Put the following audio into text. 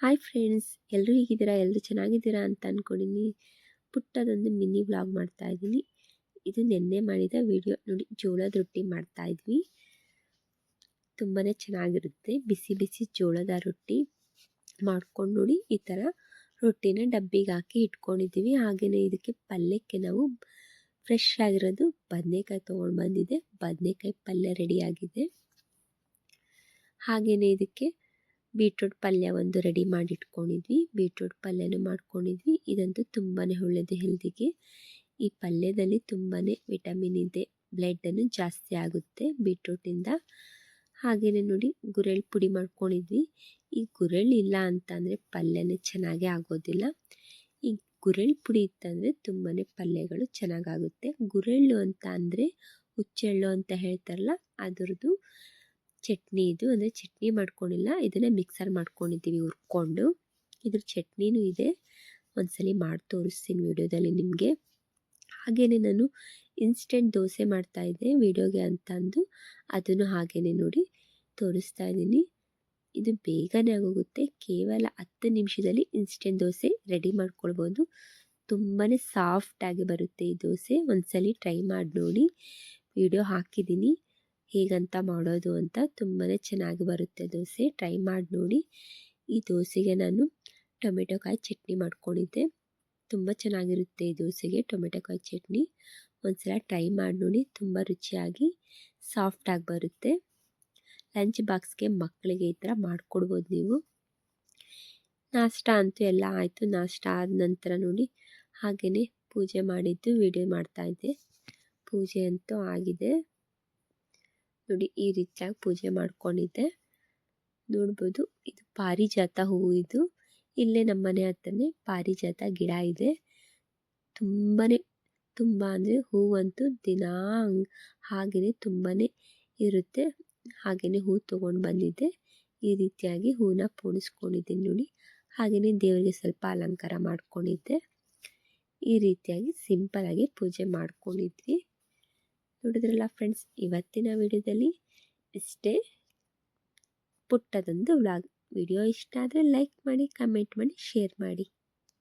Hi friends ಎಲ್ಲರೂ ಹೇಗಿದ್ದೀರಾ? ಎಲ್ಲರೂ ಚೆನ್ನಾಗಿದ್ದೀರಾ ಅಂತ ಅಂದ್ಕೊಂಡಿನಿ ಪುಟ್ಟದೊಂದು ಮಿನಿ ವ್ಲಾಗ್ ಮಾಡ್ತಾ ಇದ್ದೀನಿ. ಇದು ನಿನ್ನೆ ಮಾಡಿದ ವಿಡಿಯೋ ನೋಡಿ, ಜೋಳದ ರೊಟ್ಟಿ ಮಾಡ್ತಾ ಇದ್ವಿ. ತುಂಬಾ ಚೆನ್ನಾಗಿರುತ್ತೆ. ಬಿಸಿ ಬಿಸಿ ಜೋಳದ ರೊಟ್ಟಿ ಮಾಡ್ಕೊಂಡು ನೋಡಿ, ಈ ಥರ ರೊಟ್ಟಿನ ಡಬ್ಬಿಗೆ ಹಾಕಿ ಇಟ್ಕೊಂಡಿದ್ದೀವಿ. ಹಾಗೆಯೇ ಇದಕ್ಕೆ ಪಲ್ಯಕ್ಕೆ ನಾವು ಫ್ರೆಶ್ ಆಗಿರೋದು ಬದನೆಕಾಯಿ ತೊಗೊಂಡು ಬಂದಿದೆ. ಬದನೆಕಾಯಿ ಪಲ್ಯ ರೆಡಿಯಾಗಿದೆ ಹಾಗೆಯೇ ಇದಕ್ಕೆ ಬೀಟ್ರೂಟ್ ಪಲ್ಯ ಒಂದು ರೆಡಿ ಮಾಡಿ ಇಟ್ಕೊಂಡಿದ್ವಿ ಬೀಟ್ರೂಟ್ ಪಲ್ಯನೂ ಮಾಡ್ಕೊಂಡಿದ್ವಿ. ಇದಂತೂ ತುಂಬಾ ಒಳ್ಳೆಯದು ಹೆಲ್ದಿಗೆ ಈ ಪಲ್ಯದಲ್ಲಿ ತುಂಬಾ ವಿಟಮಿನ್ ಇದೆ. ಬ್ಲಡ್ಡನ್ನು ಜಾಸ್ತಿ ಆಗುತ್ತೆ ಬೀಟ್ರೂಟಿಂದ. ಹಾಗೆಯೇ ನೋಡಿ ಗುರೆಳ್ ಪುಡಿ ಮಾಡ್ಕೊಂಡಿದ್ವಿ. ಈ ಗುರೆಳ್ ಇಲ್ಲ ಅಂತಂದರೆ ಪಲ್ಯನೇ ಚೆನ್ನಾಗೇ ಆಗೋದಿಲ್ಲ. ಈ ಗುರೆಳ್ ಪುಡಿ ಇತ್ತಂದರೆ ತುಂಬಾ ಪಲ್ಯಗಳು ಚೆನ್ನಾಗಾಗುತ್ತೆ. ಗುರೆಳ್ಳು ಅಂತ ಅಂದರೆ ಹುಚ್ಚೆಳ್ಳು ಅಂತ ಹೇಳ್ತಾರಲ್ಲ, ಅದರದ್ದು ಚಟ್ನಿ ಇದು, ಅಂದರೆ ಚಟ್ನಿ ಮಾಡ್ಕೊಂಡಿಲ್ಲ. ಇದನ್ನು ಮಿಕ್ಸರ್ ಮಾಡ್ಕೊಂಡಿದ್ದೀವಿ ಹುರ್ಕೊಂಡು. ಇದ್ರ ಚಟ್ನಿನೂ ಇದೆ. ಒಂದ್ಸಲಿ ಮಾಡಿ ತೋರಿಸ್ತೀನಿ ವಿಡಿಯೋದಲ್ಲಿ ನಿಮಗೆ. ಹಾಗೆಯೇ ನಾನು ಇನ್ಸ್ಟೆಂಟ್ ದೋಸೆ ಮಾಡ್ತಾಯಿದ್ದೆ ವಿಡಿಯೋಗೆ ಅಂತ ಅಂದು ಅದನ್ನು ಹಾಗೆಯೇ ನೋಡಿ ತೋರಿಸ್ತಾ ಇದ್ದೀನಿ. ಇದು ಬೇಗನೆ ಆಗೋಗುತ್ತೆ. ಕೇವಲ ಹತ್ತು ನಿಮಿಷದಲ್ಲಿ ಇನ್ಸ್ಟೆಂಟ್ ದೋಸೆ ರೆಡಿ ಮಾಡ್ಕೊಳ್ಬೋದು. ತುಂಬಾ ಸಾಫ್ಟಾಗಿ ಬರುತ್ತೆ ಈ ದೋಸೆ. ಒಂದ್ಸಲಿ ಟ್ರೈ ಮಾಡಿ ನೋಡಿ. ವಿಡಿಯೋ ಹಾಕಿದ್ದೀನಿ. ಹೇಗಂತ ಮಾಡೋದು ಅಂತ ತುಂಬಾ ಚೆನ್ನಾಗಿ ಬರುತ್ತೆ ದೋಸೆ. ಟ್ರೈ ಮಾಡಿ ನೋಡಿ. ಈ ದೋಸೆಗೆ ನಾನು ಟೊಮೆಟೊ ಕಾಯಿ ಚಟ್ನಿ ಮಾಡ್ಕೊಂಡಿದ್ದೆ. ತುಂಬ ಚೆನ್ನಾಗಿರುತ್ತೆ ಈ ದೋಸೆಗೆ ಟೊಮೆಟೊ ಕಾಯಿ ಚಟ್ನಿ. ಒಂದ್ಸಲ ಟ್ರೈ ಮಾಡಿ ನೋಡಿ. ತುಂಬ ರುಚಿಯಾಗಿ ಸಾಫ್ಟಾಗಿ ಬರುತ್ತೆ. ಲಂಚ್ ಬಾಕ್ಸ್ಗೆ ಮಕ್ಕಳಿಗೆ ಈ ಥರ ಮಾಡಿಕೊಡ್ಬೋದು ನೀವು. ನಾಷ್ಟ ಅಂತೂ ಎಲ್ಲ ಆಯಿತು. ನಾಷ್ಟ ಆದ ನಂತರ ನೋಡಿ. ಹಾಗೆಯೇ ಪೂಜೆ ಮಾಡಿದ್ದು ವಿಡಿಯೋ ಮಾಡ್ತಾಯಿದ್ದೆ ಪೂಜೆ ಅಂತೂ ಆಗಿದೆ. ನೋಡಿ ಈ ರೀತಿಯಾಗಿ ಪೂಜೆ ಮಾಡ್ಕೊಂಡಿದ್ದೆ. ನೋಡ್ಬೋದು, ಇದು ಪಾರಿಜಾತ ಹೂವು ಇದು. ಇಲ್ಲೇ ನಮ್ಮ ಮನೆ ಹತ್ರನೇ ಪಾರಿಜಾತ ಗಿಡ ಇದೆ. ತುಂಬಾ ತುಂಬ ಅಂದರೆ ಹೂವಂತೂ ದಿನಾ ಹಾಗೆಯೇ ತುಂಬಾ ಇರುತ್ತೆ. ಹಾಗೆಯೇ ಹೂ ತೊಗೊಂಡು ಬಂದಿದ್ದೆ. ಈ ರೀತಿಯಾಗಿ ಹೂವನ್ನ ಪೋಣಿಸ್ಕೊಂಡಿದ್ದೀನಿ ನೋಡಿ. ಹಾಗೆಯೇ ದೇವರಿಗೆ ಸ್ವಲ್ಪ ಅಲಂಕಾರ ಮಾಡ್ಕೊಂಡಿದ್ದೆ. ಈ ರೀತಿಯಾಗಿ ಸಿಂಪಲಾಗಿ ಪೂಜೆ ಮಾಡ್ಕೊಂಡಿದ್ವಿ. ನೋಡಿದ್ರಲ್ಲ ಫ್ರೆಂಡ್ಸ್ ಇವತ್ತಿನ ವಿಡಿಯೋದಲ್ಲಿ ಇಷ್ಟೇ ಪುಟ್ಟದೊಂದು ವ್ಲಾಗ್ ವಿಡಿಯೋ ಇಷ್ಟ ಆದರೆ ಲೈಕ್ ಮಾಡಿ ಕಮೆಂಟ್ ಮಾಡಿ ಶೇರ್ ಮಾಡಿ.